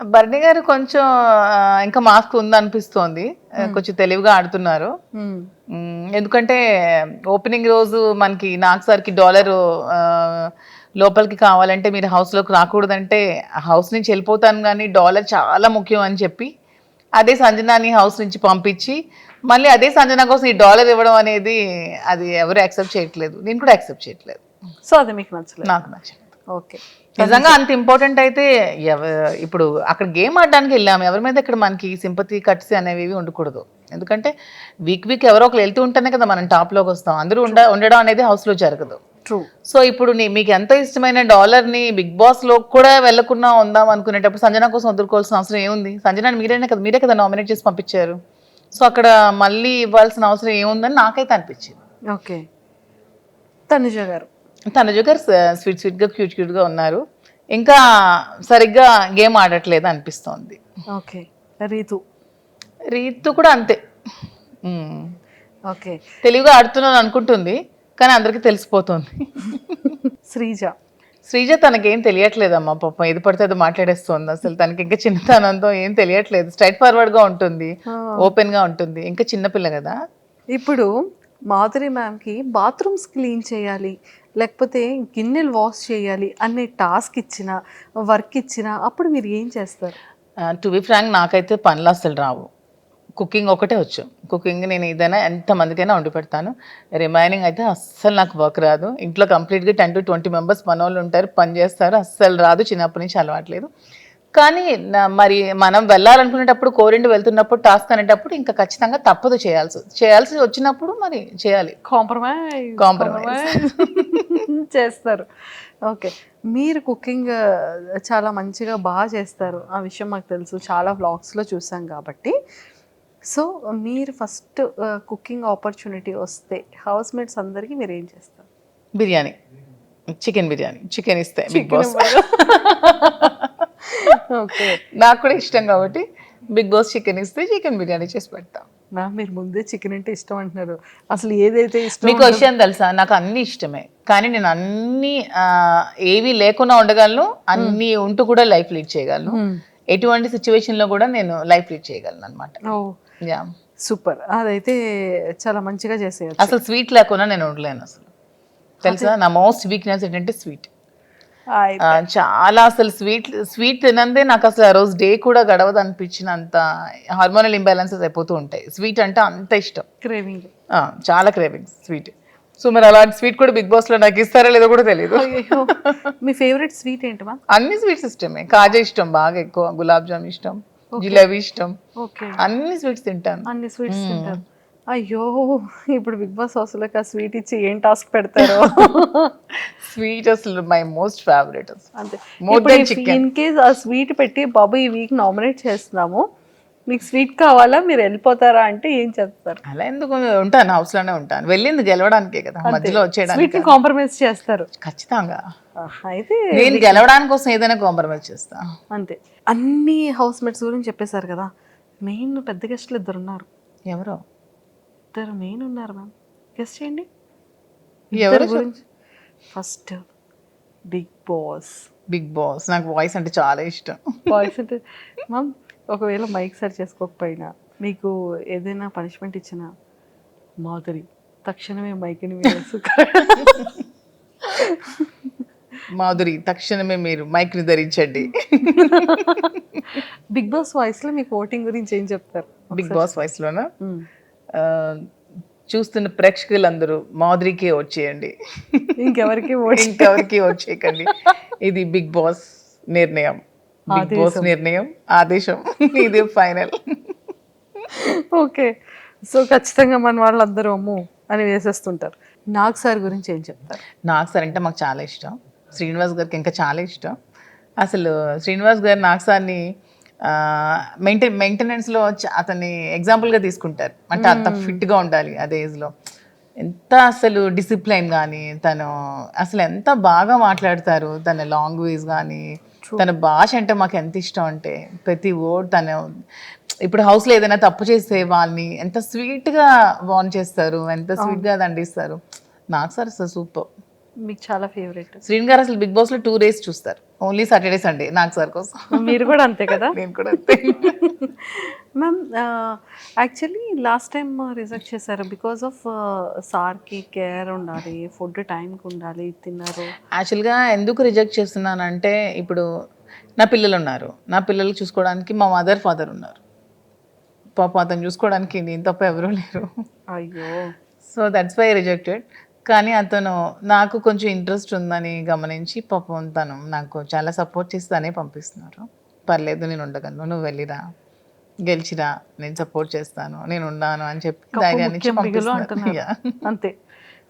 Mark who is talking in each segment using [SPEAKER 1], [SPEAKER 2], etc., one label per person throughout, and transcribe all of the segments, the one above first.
[SPEAKER 1] భరణి గారు కొంచెం ఇంకా మాస్క్ ఉంది అనిపిస్తోంది ఆ, కొంచెం తెలివిగా ఆడుతున్నారు.
[SPEAKER 2] మ్మ్,
[SPEAKER 1] ఎందుకంటే ఓపెనింగ్ రోజు మనకి నాకు సార్కి డాలర్ లోపలికి కావాలంటే మీరు హౌస్లోకి రాకూడదంటే హౌస్ నుంచి వెళ్ళిపోతాను కానీ డాలర్ చాలా ముఖ్యం అని చెప్పి అదే సంజనాని హౌస్ నుంచి పంపించి మళ్ళీ అదే సంజన కోసం ఈ డాలర్ ఇవ్వడం అనేది అది ఎవరు యాక్సెప్ట్ చేయట్లేదు. నేను కూడా యాక్సెప్ట్ చేయట్లేదు.
[SPEAKER 2] సో అది మీకు నచ్చలేదు.
[SPEAKER 1] నాకు నచ్చలేదు.
[SPEAKER 2] ఓకే.
[SPEAKER 1] నిజంగా అంత ఇంపార్టెంట్ అయితే ఇప్పుడు అక్కడ గేమ్ ఆడడానికి వెళ్ళాము. ఎవరి మీద ఇక్కడ మనకి సింపతి కట్స్ అనేవి ఉండకూడదు. ఎందుకంటే వీక్ వీక్ ఎవరో ఒకరు వెళ్తూ ఉంటేనే కదా మనం top లోకి వస్తాం. అందరూ ఉండ ఉండడం అనేది house లో జరగదు.
[SPEAKER 2] ట్రూ
[SPEAKER 1] సో ఇప్పుడు నీ మీకు ఎంత ఇష్టమైన డాలర్ని బిగ్ బాస్లో కూడా వెళ్ళకుండా ఉందాం అనుకునేటప్పుడు సంజన కోసం వదులుకోవాల్సిన అవసరం ఏముంది? సంజన మీరేనే కదా మీరే కదా నామినేట్ చేసి పంపించారు. సో అక్కడ మళ్ళీ ఇవ్వాల్సిన అవసరం ఏముందని నాకైతే అనిపించింది.
[SPEAKER 2] ఓకే. తనుజ గారు.
[SPEAKER 1] తనుజ గారు స్వీట్ స్వీట్గా క్యూట్ క్యూట్గా ఉన్నారు. ఇంకా సరిగ్గా గేమ్ ఆడట్లేదు అనిపిస్తోంది.
[SPEAKER 2] ఓకే. రీతు.
[SPEAKER 1] రీతు కూడా అంతే.
[SPEAKER 2] ఓకే.
[SPEAKER 1] తెలివిగా ఆడుతున్నాను అనుకుంటుంది కానీ అందరికీ తెలిసిపోతుంది.
[SPEAKER 2] శ్రీజ.
[SPEAKER 1] శ్రీజ తనకేం తెలియట్లేదమ్మా పాపం ఏది పడితే అది మాట్లాడేస్తుంది. అసలు తనకి ఇంకా చిన్నతనంతో ఏం తెలియట్లేదు. స్ట్రైట్ ఫార్వర్డ్గా ఉంటుంది ఓపెన్గా ఉంటుంది. ఇంకా చిన్నపిల్ల కదా.
[SPEAKER 2] ఇప్పుడు మాధురి మ్యామ్కి బాత్రూమ్స్ క్లీన్ చేయాలి. లేకపోతే గిన్నెలు వాష్ చేయాలి అనే టాస్క్ ఇచ్చిన వర్క్ ఇచ్చిన అప్పుడు మీరు ఏం చేస్తారు?
[SPEAKER 1] టు బి ఫ్రాంక్ నాకైతే పనులు అసలు రావు. కుకింగ్ ఒకటే వచ్చు. కుకింగ్ నేను ఏదైనా ఎంతమందికైనా వండి పెడతాను. రిమైనింగ్ అయితే అస్సలు నాకు వర్క్ రాదు. ఇంట్లో కంప్లీట్గా టెన్ టు ట్వంటీ మెంబర్స్ పని వాళ్ళు ఉంటారు పని చేస్తారు అస్సలు రాదు. చిన్నప్పటి నుంచి అలవాట్లేదు కానీ మరి మనం వెళ్ళాలనుకునేటప్పుడు కోరిండి వెళ్తున్నప్పుడు టాస్క్ అనేటప్పుడు ఇంకా ఖచ్చితంగా తప్పదు చేయాల్సి చేయాల్సి వచ్చినప్పుడు మరి చేయాలి.
[SPEAKER 2] Compromise
[SPEAKER 1] Compromise.
[SPEAKER 2] చేస్తారు. ఓకే. మీరు కుకింగ్ చాలా మంచిగా బాగా చేస్తారు. ఆ విషయం మాకు తెలుసు. చాలా వ్లాగ్స్లో చూసాం కాబట్టి. సో మీరు ఫస్ట్ కుకింగ్ ఆపర్చునిటీ వస్తే హౌస్ మేట్స్ అందరికీ మీరు ఏం చేస్తారు?
[SPEAKER 1] బిర్యానీ. చికెన్ బిర్యానీ. చికెన్ ఇస్తే బిగ్ బాస్. నాకు కూడా ఇష్టం కాబట్టి బిగ్ బాస్ చికెన్ ఇస్తే చికెన్ బిర్యానీ చేసి పెడతాం.
[SPEAKER 2] మ్యామ్ మీరు ముందే చికెన్ అంటే ఇష్టం అంటున్నారు. అసలు ఏదైతే ఇష్టం
[SPEAKER 1] మీకు విషయం తెలుసా? నాకు అన్ని ఇష్టమే. కానీ నేను అన్ని ఏవి లేకుండా ఉండగలను అన్ని ఉంటూ కూడా లైఫ్ లీడ్ చేయగలను.
[SPEAKER 2] Hmm.
[SPEAKER 1] ఎటువంటి సిచ్యువేషన్లో కూడా నేను లైఫ్ లీడ్ చేయగలను అనమాట
[SPEAKER 2] ఓ.
[SPEAKER 1] యా.
[SPEAKER 2] సూపర్. అదైతే చాలా మంచిగా చేసేయచ్చు.
[SPEAKER 1] అసలు స్వీట్ లేకుండా నేను ఉండలేను అసలు. తెలుసా? నా మోస్ట్ వీక్నెస్ ఏంటంటే స్వీట్. చాలా అసలు స్వీట్ స్వీట్ తినందే నాకు అసలు ఆ రోజు డే కూడా గడవదు అనిపించినంత హార్మోనల్ ఇంబ్యాలెన్సెస్ అయిపోతూ ఉంటాయి. స్వీట్ అంటే అంత ఇష్టం.
[SPEAKER 2] క్రేవింగ్.
[SPEAKER 1] చాలా క్రేవింగ్స్ స్వీట్. సో మరి అలాంటి స్వీట్ కూడా బిగ్ బాస్లో నాకు ఇస్తారో లేదో కూడా తెలియదు
[SPEAKER 2] మీ ఫేవరెట్ స్వీట్ ఏంటి
[SPEAKER 1] అన్ని స్వీట్స్ ఇష్టమే. కాజా ఇష్టం బాగా ఎక్కువ గులాబ్ జామ్ ఇష్టం జిలేబీ ఇష్టం.
[SPEAKER 2] ఓకే.
[SPEAKER 1] అన్ని స్వీట్స్ తింటాను.
[SPEAKER 2] అన్ని స్వీట్స్ తింటారు. అయ్యో ఇప్పుడు బిగ్ బాస్ హౌస్లోకి ఆ స్వీట్ ఇచ్చి ఏం టాస్క్ పెడతారో?
[SPEAKER 1] స్వీట్ అసలు మై మోస్ట్ ఫేవరెట్
[SPEAKER 2] అంతే.
[SPEAKER 1] chicken.
[SPEAKER 2] ఇన్ కేస్ ఆ స్వీట్ పెట్టి బాబు ఈ వీక్ నామినేట్ చేస్తున్నాము. మీకు స్వీట్ కావాలా? మీరు వెళ్ళిపోతారా? అంటే ఏం చెప్తారు?
[SPEAKER 1] అలా ఎందుకు? ఉంటాను హౌస్లోనే ఉంటాను. వెళ్ళింది గెలవడానికే కదా మధ్యలో వచ్చేయడానికి.
[SPEAKER 2] కాంప్రమైజ్ చేస్తారు.
[SPEAKER 1] ఖచ్చితంగా.
[SPEAKER 2] అయితే
[SPEAKER 1] నేను గెలవడానికి కోసం ఏదైనా కాంప్రమైజ్ చేస్తా.
[SPEAKER 2] అంతే. అన్ని హౌస్ మేట్స్ గురించి చెప్పేశారు కదా. మెయిన్ పెద్ద గెస్ట్లు ఇద్దరు ఉన్నారు
[SPEAKER 1] ఎవరో?
[SPEAKER 2] ఇద్దరు మెయిన్ ఉన్నారు మ్యామ్. గెస్ట్ చేయండి.
[SPEAKER 1] ఎవరు
[SPEAKER 2] ఇద్దరి గురించి. First Bigg Boss
[SPEAKER 1] Bigg Boss నాకు వాయిస్ అంటే చాలా ఇష్టం.
[SPEAKER 2] వాయిస్ అంటే మ్యామ్ ఒకవేళ మైక్ సెట్ చేసుకోకపోయినా మీకు ఏదైనా పనిష్మెంట్ ఇచ్చినా మాధురి తక్షణమే మైక్ని
[SPEAKER 1] మాధురి తక్షణమే మీరు మైక్ని ధరించండి.
[SPEAKER 2] బిగ్ బాస్ వాయిస్లో మీకు ఓటింగ్ గురించి ఏం చెప్తారు?
[SPEAKER 1] బిగ్ బాస్ వాయిస్ లోన?
[SPEAKER 2] మ్మ్.
[SPEAKER 1] ఆ, చూస్తున్న ప్రేక్షకులందరూ మాధురికే వచ్చేయండి
[SPEAKER 2] ఇంకెవరికి
[SPEAKER 1] ఇంకెవరికి వచ్చేయకండి ఇది బిగ్ బాస్ నిర్ణయం. బిగ్ బాస్ నిర్ణయం ఆదేశం. ఇది ఫైనల్.
[SPEAKER 2] ఓకే. సో ఖచ్చితంగా మన వాళ్ళందరూ అమ్ము అని వేసేస్తుంటారు. నాగ్ సార్ గురించి ఏం చెప్తారు?
[SPEAKER 1] నాకు సార్ అంటే మాకు చాలా ఇష్టం. శ్రీనివాస్ గారికి ఇంకా చాలా ఇష్టం. అసలు శ్రీనివాస్ గారు నాకు సార్ని మెయింటైన్ మెయింటెనెన్స్లో అతన్ని ఎగ్జాంపుల్గా తీసుకుంటారు. అంటే అంత ఫిట్గా ఉండాలి అదే ఏజ్లో ఎంత అసలు డిసిప్లైన్ కానీ తను అసలు ఎంత బాగా మాట్లాడతారు తన లాంగ్వేజ్ కానీ తన భాష అంటే మాకు ఎంత ఇష్టం అంటే ప్రతి వర్డ్ తను ఇప్పుడు హౌస్లో ఏదైనా తప్పు చేసే వాళ్ళని ఎంత స్వీట్గా వార్న్ చేస్తారు ఎంత స్వీట్గా దండిస్తారు. నాకు సార్ అసలు సూపర్
[SPEAKER 2] మీకు చాలా ఫేవరెట్
[SPEAKER 1] శ్రీన్ గారు అసలు బిగ్ బాస్లో టూ డేస్ చూస్తారు. ఓన్లీ సాటర్డే సండే నాకు సార్ కోసం.
[SPEAKER 2] మీరు కూడా అంతే కదా?
[SPEAKER 1] నేను కూడా అంతే.
[SPEAKER 2] Ma'am actually last time reject చేశారు. బికాస్ ఆఫ్ సార్కి కేర్ ఉండాలి ఫుడ్ టైంకి ఉండాలి తిన్నారు.
[SPEAKER 1] యాక్చువల్గా ఎందుకు రిజెక్ట్ చేస్తున్నానంటే ఇప్పుడు నా పిల్లలు ఉన్నారు. నా పిల్లలు చూసుకోవడానికి మా మదర్ ఫాదర్ ఉన్నారు. పాప అతను చూసుకోవడానికి నేను తప్ప ఎవరూ లేరు.
[SPEAKER 2] అయ్యో.
[SPEAKER 1] సో దట్స్ వై రిజెక్టెడ్ కానీ అతను నాకు కొంచెం ఇంట్రెస్ట్ ఉందని గమనించి పాపం తను నాకు చాలా సపోర్ట్ చేసి తనే పంపిస్తున్నారు. పర్లేదు నేను ఉండగలను. నువ్వు వెళ్ళిరా. గెలిచిరా. నేను సపోర్ట్ చేస్తాను. నేను ఉన్నాను అని చెప్పి ధైర్యాన్ని.
[SPEAKER 2] అంతే.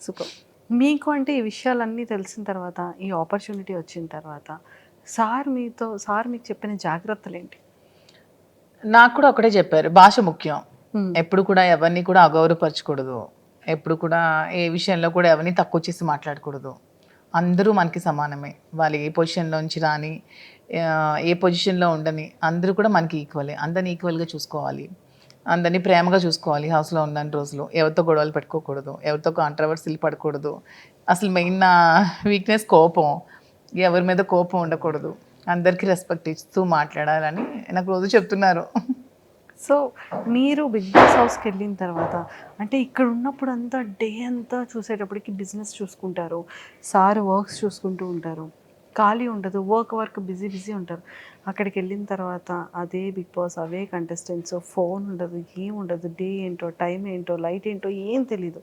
[SPEAKER 2] సూపర్ మీకు అంటే ఈ విషయాలన్నీ తెలిసిన తర్వాత ఈ ఆపర్చునిటీ వచ్చిన తర్వాత సార్ మీతో సార్ మీకు చెప్పిన జాగ్రత్తలు ఏంటి?
[SPEAKER 1] నాకు కూడా ఒకటే చెప్పారు. భాష ముఖ్యం. ఎప్పుడు కూడా ఎవరిని కూడా అగౌరవపరచకూడదు. ఎప్పుడు కూడా ఏ విషయంలో కూడా ఎవరిని తక్కువ చేసి మాట్లాడకూడదు. అందరూ మనకి సమానమే. వాళ్ళు ఏ పొజిషన్లోంచి రాని ఏ పొజిషన్లో ఉండని అందరూ కూడా మనకి ఈక్వలే. అందరిని ఈక్వల్గా చూసుకోవాలి. అందరినీ ప్రేమగా చూసుకోవాలి హౌస్లో ఉన్న రోజులు. ఎవరితో గొడవలు పెట్టుకోకూడదు. ఎవరితో కాంట్రవర్సీలు పడకూడదు. అసలు మెయిన్ నా వీక్నెస్ కోపం. ఎవరి మీద కోపం ఉండకూడదు. అందరికీ రెస్పెక్ట్ ఇస్తూ మాట్లాడాలని నాకు రోజు చెప్తున్నారు.
[SPEAKER 2] సో మీరు బిగ్ బాస్ హౌస్కి వెళ్ళిన తర్వాత అంటే ఇక్కడ ఉన్నప్పుడు అంతా డే అంతా చూసేటప్పటికి బిజినెస్ చూసుకుంటారు. సార్ వర్క్స్ చూసుకుంటూ ఉంటారు. ఖాళీ ఉండదు. వర్క్ వర్క్ బిజీ బిజీ ఉంటారు. అక్కడికి వెళ్ళిన తర్వాత అదే బిగ్ బాస్ అవే కంటెస్టెంట్స్ ఫోన్ ఉండదు ఏం ఉండదు. డే ఏంటో టైం ఏంటో లైట్ ఏంటో ఏం తెలీదు.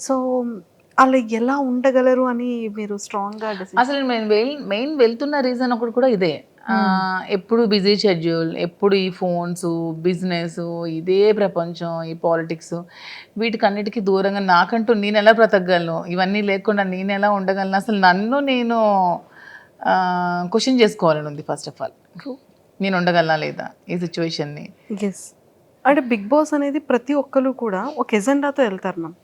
[SPEAKER 2] సో అలా ఎలా ఉండగలరు అని మీరు స్ట్రాంగ్గా
[SPEAKER 1] అసలు మెయిన్ మెయిన్ వెళ్తున్న రీజన్ ఒకటి కూడా ఇదే. ఎప్పుడు బిజీ షెడ్యూల్ ఎప్పుడు ఈ ఫోన్స్ బిజినెస్ ఇదే ప్రపంచం ఈ పాలిటిక్స్ వీటికన్నిటికీ దూరంగా నాకంటూ నేను ఎలా బ్రతకగలను? ఇవన్నీ లేకుండా నేను ఎలా ఉండగలను? అసలు నన్ను నేను క్వశ్చన్ చేసుకోవాలని ఉంది ఫస్ట్ ఆఫ్ ఆల్ నేను ఉండగలనా లేదా ఈ సిచ్యువేషన్ని
[SPEAKER 2] అంటే బిగ్ బాస్ అనేది ప్రతి ఒక్కరు కూడా ఒక ఎజెండాతో వెళ్తారు మ్యామ్.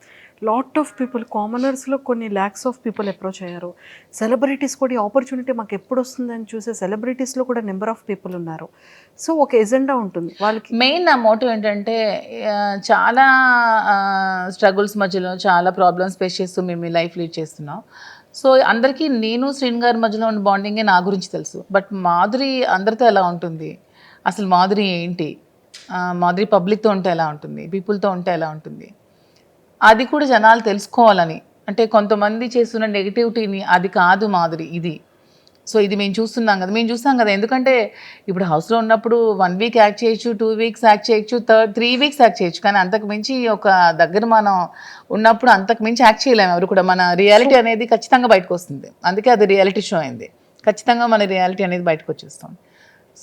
[SPEAKER 2] లాట్ ఆఫ్ పీపుల్ కామనర్స్లో కొన్ని ల్యాక్స్ ఆఫ్ పీపుల్ అప్రోచ్ అయ్యారు. సెలబ్రిటీస్ కూడా ఈ ఆపర్చునిటీ మాకు ఎప్పుడు వస్తుందని చూసే సెలబ్రిటీస్లో కూడా నెంబర్ ఆఫ్ పీపుల్ ఉన్నారు. సో ఒక ఎజెండా ఉంటుంది. వాళ్ళకి
[SPEAKER 1] మెయిన్ నా మోటివ్ ఏంటంటే చాలా స్ట్రగుల్స్ మధ్యలో చాలా ప్రాబ్లమ్స్ ఫేస్ చేస్తూ మేము లైఫ్ లీడ్ చేస్తున్నాం. సో అందరికీ నేను శ్రీన్ గారి మధ్యలో ఉన్న బాండింగే నా గురించి తెలుసు. బట్ మాధురి అందరితో ఎలా ఉంటుంది? అసలు మాధురి ఏంటి? మాధురి పబ్లిక్తో ఉంటే ఎలా ఉంటుంది? పీపుల్తో ఉంటే ఎలా ఉంటుంది? అది కూడా జనాలు తెలుసుకోవాలని. అంటే కొంతమంది చేస్తున్న నెగిటివిటీని అది కాదు మాధురి ఇది. సో ఇది మేము చూస్తున్నాం కదా. మేము చూస్తాం కదా. ఎందుకంటే ఇప్పుడు హౌస్లో ఉన్నప్పుడు వన్ వీక్ యాక్ట్ చేయొచ్చు టూ వీక్స్ యాక్ట్ చేయొచ్చు థర్డ్ త్రీ వీక్స్ యాక్ట్ చేయొచ్చు. కానీ అంతకు మించి ఒక దగ్గర మనం ఉన్నప్పుడు అంతకు మించి యాక్ట్ చేయలేము ఎవరు కూడా. మన రియాలిటీ అనేది ఖచ్చితంగా బయటకు వస్తుంది. అందుకే అది రియాలిటీ షో అయింది. ఖచ్చితంగా మన రియాలిటీ అనేది బయటకు వచ్చేస్తుంది.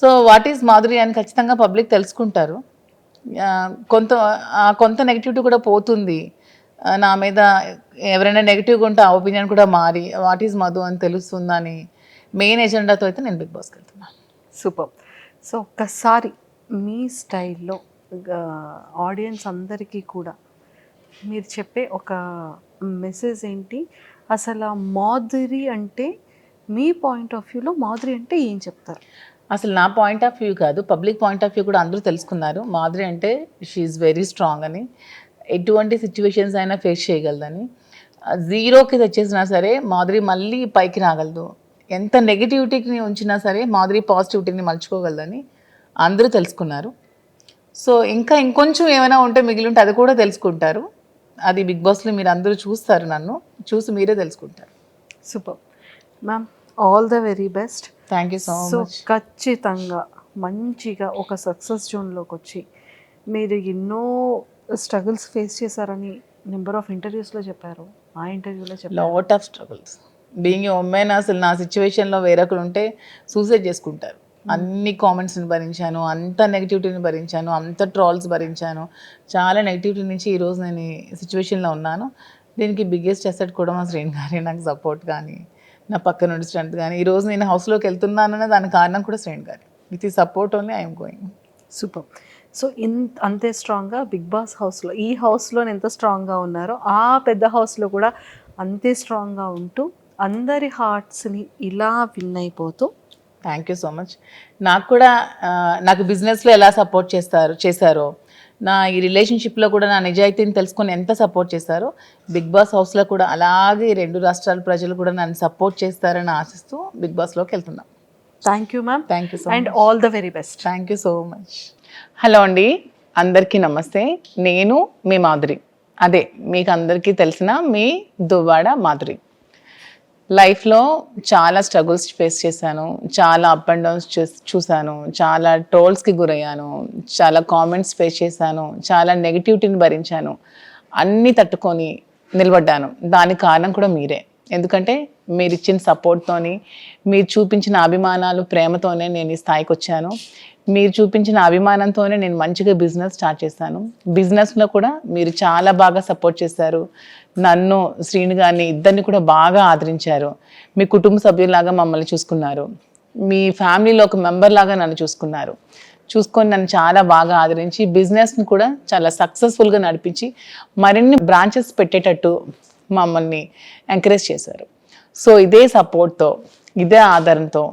[SPEAKER 1] సో వాట్ ఈజ్ మాధురి అని ఖచ్చితంగా పబ్లిక్ తెలుసుకుంటారు. కొంత కొంత నెగిటివిటీ కూడా పోతుంది. నా మీద ఎవరైనా నెగిటివ్గా ఉంటే ఆ ఒపీనియన్ కూడా మారి వాట్ ఈజ్ మధు అని తెలుస్తుందని మెయిన్ ఎజెండాతో అయితే నేను బిగ్ బాస్కి వెళ్తున్నాను.
[SPEAKER 2] సూపర్ సో ఒక్కసారి మీ స్టైల్లో ఆడియన్స్ అందరికీ కూడా మీరు చెప్పే ఒక మెసేజ్ ఏంటి? అసలు మాధురి అంటే మీ పాయింట్ ఆఫ్ వ్యూలో మాధురి అంటే ఏం చెప్తారు?
[SPEAKER 1] అసలు నా పాయింట్ ఆఫ్ వ్యూ కాదు పబ్లిక్ పాయింట్ ఆఫ్ వ్యూ కూడా అందరూ తెలుసుకున్నారు. మాధురి అంటే షీఈ్ వెరీ స్ట్రాంగ్ అని. ఎటువంటి సిచ్యువేషన్స్ అయినా ఫేస్ చేయగలదని. జీరోకి తెచ్చేసినా సరే మాధురి మళ్ళీ పైకి రాగలదు. ఎంత నెగిటివిటీని ఉంచినా సరే మాధురి పాజిటివిటీని మలుచుకోగలదని అందరూ తెలుసుకున్నారు. సో ఇంకా ఇంకొంచెం ఏమైనా ఉంటే మిగిలి ఉంటే అది కూడా తెలుసుకుంటారు. అది బిగ్ బాస్లో మీరు అందరూ చూస్తారు నన్ను. చూసి మీరే తెలుసుకుంటారు.
[SPEAKER 2] Super. Ma'am all the very best
[SPEAKER 1] thank you so
[SPEAKER 2] so
[SPEAKER 1] much
[SPEAKER 2] ఖచ్చితంగా మంచిగా ఒక సక్సెస్ జోన్లోకి వచ్చి మీరు ఎన్నో స్ట్రగుల్స్ ఫేస్ చేశారని నెంబర్ ఆఫ్ ఇంటర్వ్యూస్లో చెప్పారు. ఆ ఇంటర్వ్యూలో చెప్పారు.
[SPEAKER 1] Lot of struggles being women అసలు నా సిచ్యువేషన్లో వేరొకరు ఉంటే సూసైడ్ చేసుకుంటారు. అన్ని కామెంట్స్ని భరించాను అంత నెగిటివిటీని భరించాను అంత ట్రాల్స్ భరించాను. చాలా నెగిటివిటీ నుంచి ఈరోజు నేను ఈ సిచ్యువేషన్లో ఉన్నాను. దీనికి బిగ్గెస్ట్ అసెట్ కూడా మా శ్రేణి గారి నాకు సపోర్ట్ కానీ నా పక్క నుండి స్ట్రెంత్ కానీ. ఈరోజు నేను హౌస్లోకి వెళ్తున్నాననే దానికి కారణం కూడా శ్రేణి గారి. విత్ ఈ support only I'm going
[SPEAKER 2] super so ఇంత అంతే స్ట్రాంగ్గా బిగ్ బాస్ హౌస్లో ఈ హౌస్లో ఎంత స్ట్రాంగ్గా ఉన్నారో ఆ పెద్ద హౌస్లో కూడా అంతే స్ట్రాంగ్గా ఉంటూ అందరి హార్ట్స్ని ఇలా విన్ అయిపోతూ
[SPEAKER 1] థ్యాంక్ యూ సో మచ్. నాకు కూడా నాకు బిజినెస్లో ఎలా సపోర్ట్ చేస్తారు చేశారో నా ఈ రిలేషన్షిప్లో కూడా నా నిజాయితీని తెలుసుకొని ఎంత సపోర్ట్ చేశారో బిగ్ బాస్ హౌస్లో కూడా అలాగే రెండు రాష్ట్రాల ప్రజలు కూడా నన్ను సపోర్ట్ చేస్తారని ఆశిస్తూ బిగ్ బాస్లోకి వెళ్తున్నాం.
[SPEAKER 2] Thank you ma'am.
[SPEAKER 1] Thank you so
[SPEAKER 2] and all the very best.
[SPEAKER 1] Thank you so much. Hello అండి అందరికీ నమస్తే. నేను మీ మాధురి. అదే మీకు అందరికీ తెలిసిన మీ దువ్వాడ మాధురి. లైఫ్లో చాలా స్ట్రగుల్స్ ఫేస్ చేశాను చాలా అప్ అండ్ డౌన్స్ చూశాను చాలా ట్రోల్స్కి గురయ్యాను చాలా కామెంట్స్ ఫేస్ చేశాను చాలా నెగిటివిటీని భరించాను అన్నీ తట్టుకొని నిలబడ్డాను. దానికి కారణం కూడా మీరే. ఎందుకంటే మీరు ఇచ్చిన సపోర్ట్తోని మీరు చూపించిన అభిమానాలు ప్రేమతోనే నేను ఈ స్థాయికి వచ్చాను. మీరు చూపించిన అభిమానంతోనే నేను మంచిగా బిజినెస్ స్టార్ట్ చేశాను. బిజినెస్లో కూడా మీరు చాలా బాగా సపోర్ట్ చేశారు. నన్ను శ్రీను గారిని ఇద్దరిని కూడా బాగా ఆదరించారు. మీ కుటుంబ సభ్యులాగా మమ్మల్ని చూసుకున్నారు. మీ ఫ్యామిలీలో ఒక మెంబర్ లాగా నన్ను చూసుకున్నారు. చూసుకొని నన్ను చాలా బాగా ఆదరించి బిజినెస్ని కూడా చాలా సక్సెస్ఫుల్గా నడిపించి మరిన్ని బ్రాంచెస్ పెట్టేటట్టు మమ్మల్ని ఎంకరేజ్ చేశారు. సో ఇదే సపోర్ట్తో ఇదే ఆధారంతో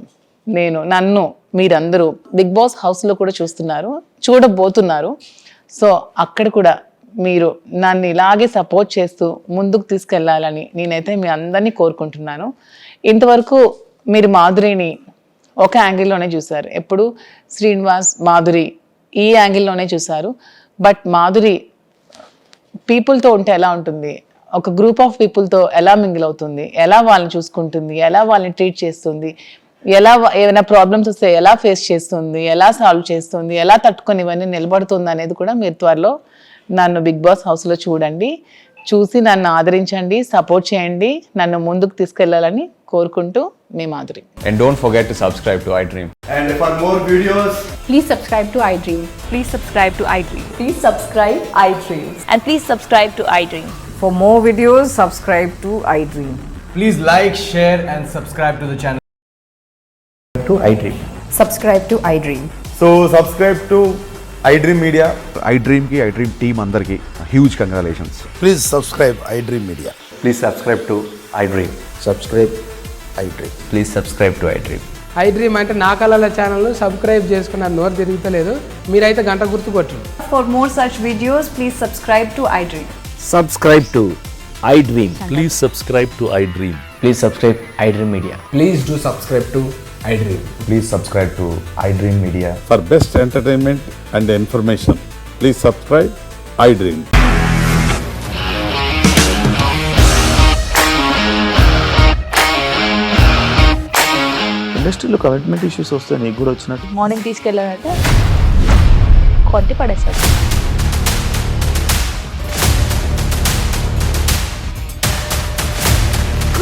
[SPEAKER 1] నేను నన్ను మీరందరూ బిగ్ బాస్ హౌస్లో కూడా చూస్తున్నారు చూడబోతున్నారు. సో అక్కడ కూడా మీరు నన్ను ఇలాగే సపోర్ట్ చేస్తూ ముందుకు తీసుకెళ్ళాలని నేనైతే మీ అందరినీ కోరుకుంటున్నాను. ఇంతవరకు మీరు మాధురిని ఒక యాంగిల్లోనే చూశారు. ఎప్పుడు శ్రీనివాస్ మాధురి ఈ యాంగిల్లోనే చూశారు. బట్ మాధురి పీపుల్తో ఉంటే ఎలా ఉంటుంది? ఒక గ్రూప్ ఆఫ్ పీపుల్తో ఎలా మింగిల్ అవుతుంది ఎలా వాళ్ళని చూసుకుంటుంది ఎలా వాళ్ళని ట్రీట్ చేస్తుంది ఎలా ఏమైనా ప్రాబ్లమ్స్ వస్తే ఎలా ఫేస్ చేస్తుంది ఎలా సాల్వ్ చేస్తుంది ఎలా తట్టుకొని ఇవన్నీ నిలబడుతుంది అనేది కూడా మీరు త్వరలో నన్ను బిగ్ బాస్ హౌస్లో చూడండి చూసి నన్ను ఆదరించండి సపోర్ట్ చేయండి నన్ను ముందుకు తీసుకెళ్ళాలని కోరుకుంటూ మీ Madhuri
[SPEAKER 3] And don't forget to subscribe to iDream.
[SPEAKER 4] And for more videos,
[SPEAKER 5] Please subscribe to iDream.
[SPEAKER 6] Please subscribe to iDream.
[SPEAKER 5] Please subscribe iDream.
[SPEAKER 6] And please subscribe to iDream.
[SPEAKER 7] For more videos, subscribe to iDream.
[SPEAKER 4] please like, share, and subscribe to the channel. To iDream.
[SPEAKER 7] Subscribe to iDream.
[SPEAKER 4] So subscribe to iDream Media.
[SPEAKER 8] I డ్రీమ్కి iDream team అందరికీ huge congratulations
[SPEAKER 9] Please subscribe iDream Media.
[SPEAKER 3] Please subscribe to iDream.
[SPEAKER 9] Subscribe iDream.
[SPEAKER 3] Please subscribe to iDream.
[SPEAKER 10] IDream అంటే నా కళల ఛానల్ను subscribe చేసుకున్న నోరు తిరుగుతలేదు మీరైతే గంట గుర్తు కొట్టండి
[SPEAKER 6] For more such videos, please subscribe to iDream.
[SPEAKER 11] Subscribe to iDream.
[SPEAKER 12] Please subscribe to iDream.
[SPEAKER 3] Please subscribe iDream Media.
[SPEAKER 4] Please do subscribe to iDream.
[SPEAKER 3] Please subscribe to iDream Media.
[SPEAKER 8] For best entertainment and information please subscribe iDream
[SPEAKER 11] ఇండస్ట్రీలో commitment issues వస్తే నీకు కూడా వచ్చినట్టు
[SPEAKER 6] morning తీసుకెళ్ళాలంటే కొట్టి పడేశారు